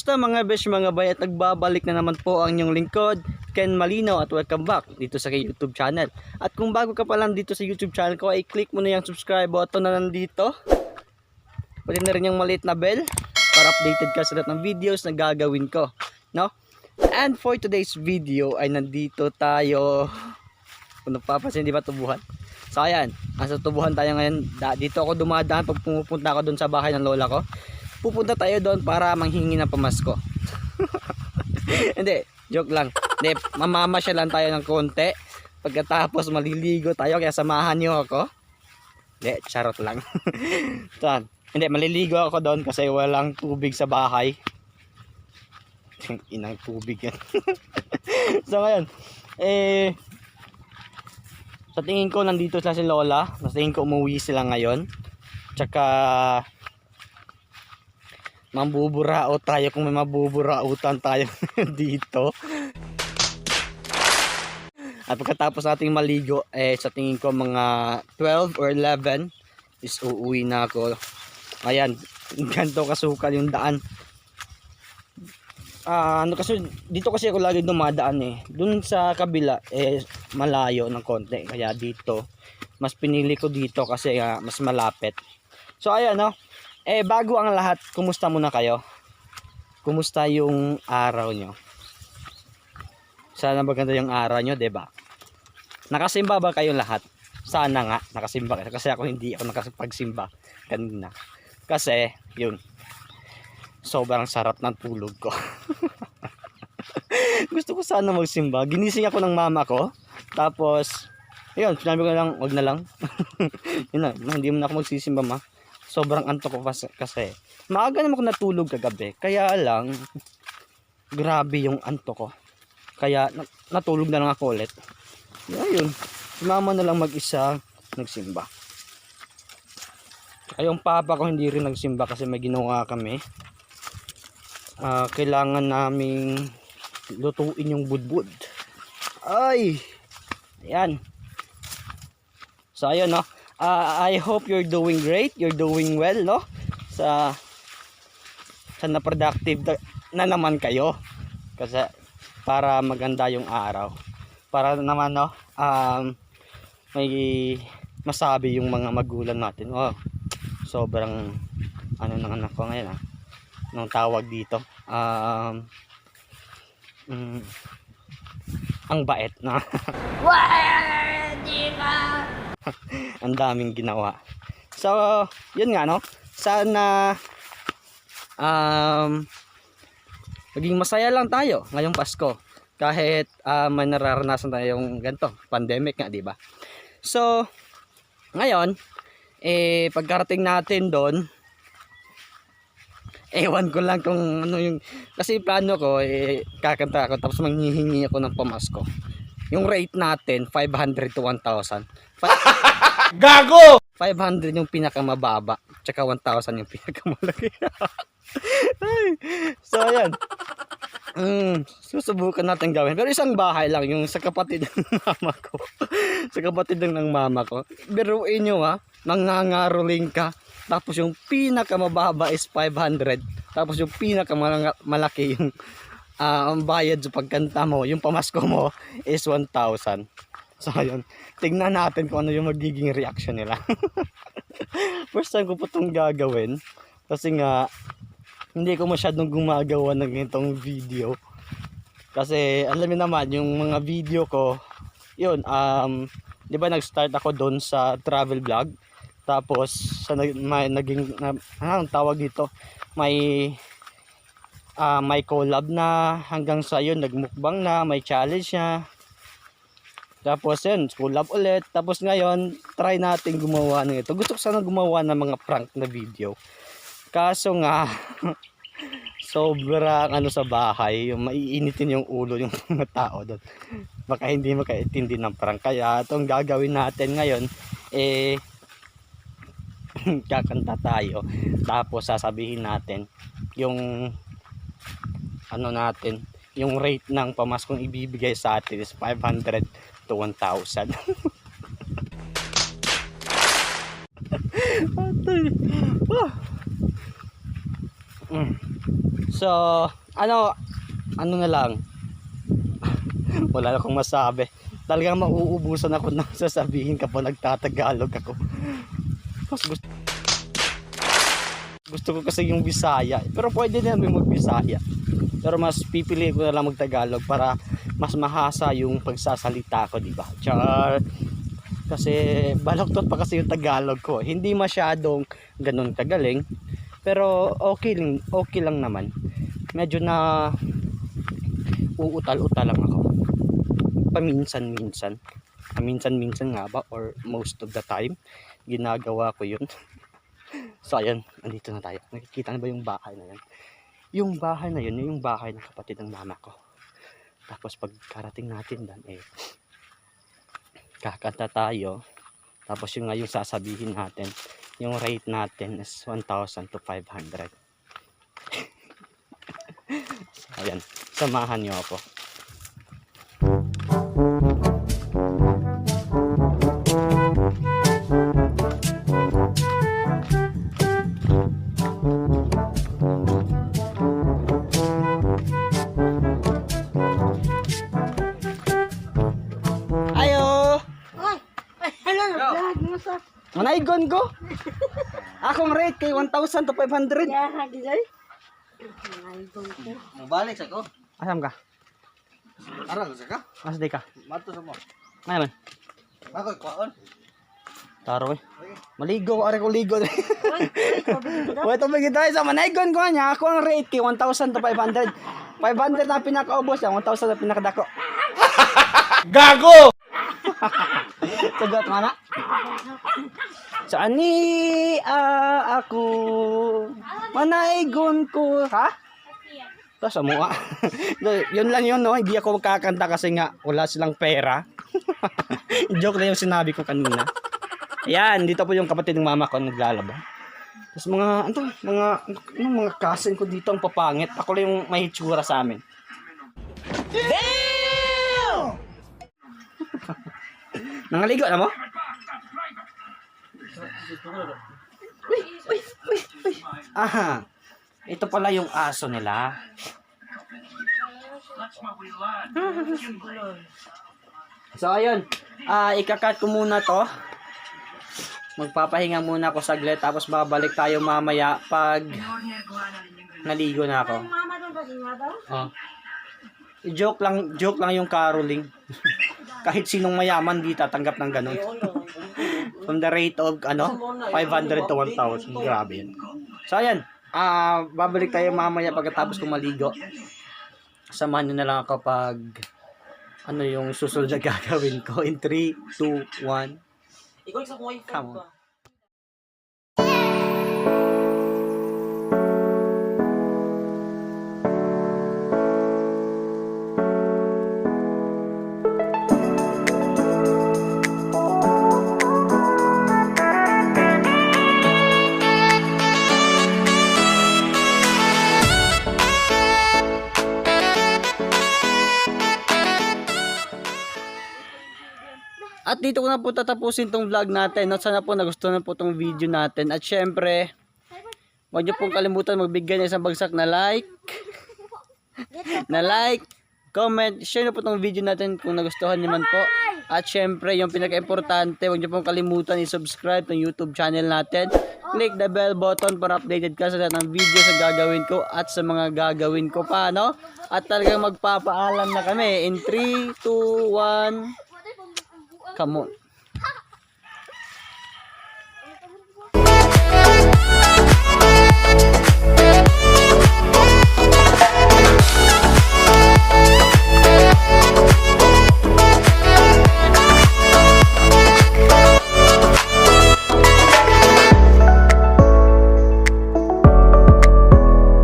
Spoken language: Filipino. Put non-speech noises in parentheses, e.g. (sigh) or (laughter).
Kumusta mga besh mga bay? At nagbabalik na naman po ang inyong lingkod Ken Malino at welcome back dito sa aking YouTube channel. At kung bago ka pa lang dito sa YouTube channel ko ay click mo na yung subscribe button na nandito. Pwede na rin yung maliit na bell para updated ka sa lahat ng videos na gagawin ko no? And for today's video ay nandito tayo. (laughs) Kung napapansin di ba tubuhan? So ayan, nasa tubuhan tayo ngayon. Dito ako dumadaan pag pumupunta ako doon sa bahay ng lola ko pupunta tayo doon para manghingi ng pamasko. (laughs) Hindi, joke lang. Hindi, mamamasya lang tayo ng konti. Pagkatapos maliligo tayo, kaya samahan niyo ako. Hindi, charot lang. (laughs) Saan? Hindi, maliligo ako doon kasi walang tubig sa bahay. Inang tubig yan. (laughs) so ngayon, eh, sa tingin ko nandito sila si Lola. Sa tingin ko umuwi sila ngayon. Tsaka mambuburao tayo kung may mabuburautan tayo (laughs) dito. At pagkatapos nating maligo, eh sa tingin ko mga 12 or 11 is uuwi na ako. Ayan, ganito kasukal yung daan. Ah, ano kasi dito kasi ako lagi dumadaan eh. Doon sa kabila eh malayo ng konti kaya dito mas pinili ko dito kasi ah, mas malapit. So ayan no. Eh bago ang lahat, kumusta muna kayo? Kumusta yung araw nyo? Sana maganda yung araw nyo, ba? Nakasimba ba kayong lahat? Sana nga nakasimba kayo kasi ako hindi ako nakapagsimba kanina. Kasi yun. Sobrang sarap ng tulog ko. (laughs) Gusto ko sana magsimba. Ginising ako ng mama ko. Tapos yun, sinabi ko lang, wag na lang. (laughs) yun na, hindi mo na ako magsisimba ma. Sobrang antok ko kasi. Maaga naman ako natulog kagabi. Kaya lang, grabe yung antok ko. Kaya na- natulog na lang ako ulit. Ayun, si mama na lang mag-isa nagsimba. Yung papa ko hindi rin nagsimba kasi may ginawa kami. Ah, kailangan naming lutuin yung budbud. Ay! Ayan. So ayun no. Ah, I hope you're doing great. You're doing well no. Sa sa na productive na, na naman kayo. Kasi para maganda yung araw. Para naman no, um, may masabi yung mga magulang natin. Oh, sobrang ano ng anak ko ngayon ah. Nung tawag dito. Um, mm, ang bait na. (laughs) ang daming ginawa. So, yun nga no. Sana um maging masaya lang tayo ngayong Pasko kahit ah, may nararanasan tayong ganito, pandemic nga, 'di ba? So, ngayon eh pagkarating natin doon ewan ko lang kung ano yung kasi plano ko eh kakanta ako tapos manghihingi ako ng pamasko. Yung rate natin 500 to 1,000. (laughs) Gago! 500 yung pinakamababa, tsaka 1,000 yung pinakamalaki. (laughs) Ay, so ayan. Mm, susubukan natin gawin. Pero isang bahay lang, yung sa kapatid ng (laughs) mama ko. sa kapatid lang ng mama ko. Biruin nyo ha, nangangaroling ka. Tapos yung pinakamababa is 500. Tapos yung pinakamalaki yung (laughs) ah, ang bayad sa pagkanta mo, yung pamasko mo is 1,000. (laughs) So ayun, tingnan natin kung ano yung magiging reaction nila. (laughs) First time ko po itong gagawin. Kasi nga, hindi ko masyadong gumagawa ng ganitong video. Kasi alam niyo naman, yung mga video ko, yun, um, di ba nag-start ako doon sa travel vlog. Tapos, sa may, naging, na, anong tawag dito, may ah may collab na hanggang sa yun nagmukbang na may challenge na tapos yun collab ulit. Tapos ngayon try natin gumawa ng ito. Gusto ko sana gumawa ng mga prank na video. Kaso nga (laughs) sobrang ano sa bahay yung maiinitin yung ulo yung (laughs) mga tao doon. Baka hindi makaintindi ng prank. Kaya itong gagawin natin ngayon eh (laughs) kakanta tayo. Tapos sasabihin natin yung ano natin yung rate ng pamaskong ibibigay sa atin is 500 to 1,000 Atay. Ah. Mm. So, ano, ano na lang. Wala na akong masabi. Talagang mauubusan ako ng sasabihin kapag nagtatagalog ako. Mas gusto, gusto ko kasi yung Bisaya. Pero pwede din namin mag-Bisaya. Pero mas pipili ko na lang mag-Tagalog para mas mahasa yung pagsasalita ko, di ba? Char. Kasi baloktot pa kasi yung Tagalog ko. Hindi masyadong ganun kagaling. Pero okay lang, okay lang naman. Medyo na uutal-utal lang ako. Paminsan-minsan. Paminsan-minsan nga ba or most of the time ginagawa ko yun. (laughs) so ayun, andito na tayo. Nakikita na ba yung bahay na yun? Yung bahay na yun, yun yung bahay ng kapatid ng mama ko. Tapos pagkarating natin doon eh kakanta tayo. Tapos yung nga yung sasabihin natin, yung rate natin is 1,000 to 500. (laughs) so, ayan, samahan nyo ako. Sa Manaygon ko! Akong rate kay 1,000 to 500. kaya hagilay. Ay, ko. Mabalik sa ko. Asam ka? Arang sa ka. Asdi ka? Mato sa mo. Ngayon man. Ako kwaon. Taro eh. Maligo ko, are ko ligo. Ay. Wait, tumigil tayo sa manaygon ko niya. Ako ang rate kay 1,000 to 500. 500 na pinakaubos yan, 1,000 na pinakadako. Gago! (laughs) Sagot mana? Sani ah, ako manaygon ko. Ha? Tapos mo ah. (laughs) yun lang yun no, hindi ako kakanta kasi nga wala silang pera. (laughs) Joke lang yung sinabi ko kanina. Ayan, dito po yung kapatid ng mama ko naglalaba. Tapos mga, ano to, mga, ano, mga cousin ko dito ang papangit. Ako lang yung may hitsura sa amin. Damn! Nangaligo na mo? Aha. Ito pala yung aso nila. So ayun, ah ikakat ko muna to. Magpapahinga muna ako saglit tapos babalik tayo mamaya pag naligo na ako. Oh. Joke lang, joke lang yung caroling. (laughs) Kahit sinong mayaman di tatanggap ng ganun. From the rate of ano, 500 to 1,000. Grabe yun. So ayan, ah babalik tayo mamaya pagkatapos ko maligo. Samahan nyo na lang ako pag ano yung susunod na (laughs) gagawin ko in 3, 2, 1. Ikaw Come on. At dito ko na po tatapusin tong vlog natin. At sana po nagustuhan na po tong video natin. At syempre, huwag niyo pong kalimutan magbigay ng isang bagsak na like. na like, comment, share na po tong video natin kung nagustuhan niyo man po. At syempre, yung pinaka-importante, huwag niyo pong kalimutan i-subscribe ng YouTube channel natin. Click the bell button para updated ka sa lahat ng video sa gagawin ko at sa mga gagawin ko pa, no? At talagang magpapaalam na kami in 3, 2, 1. Come on.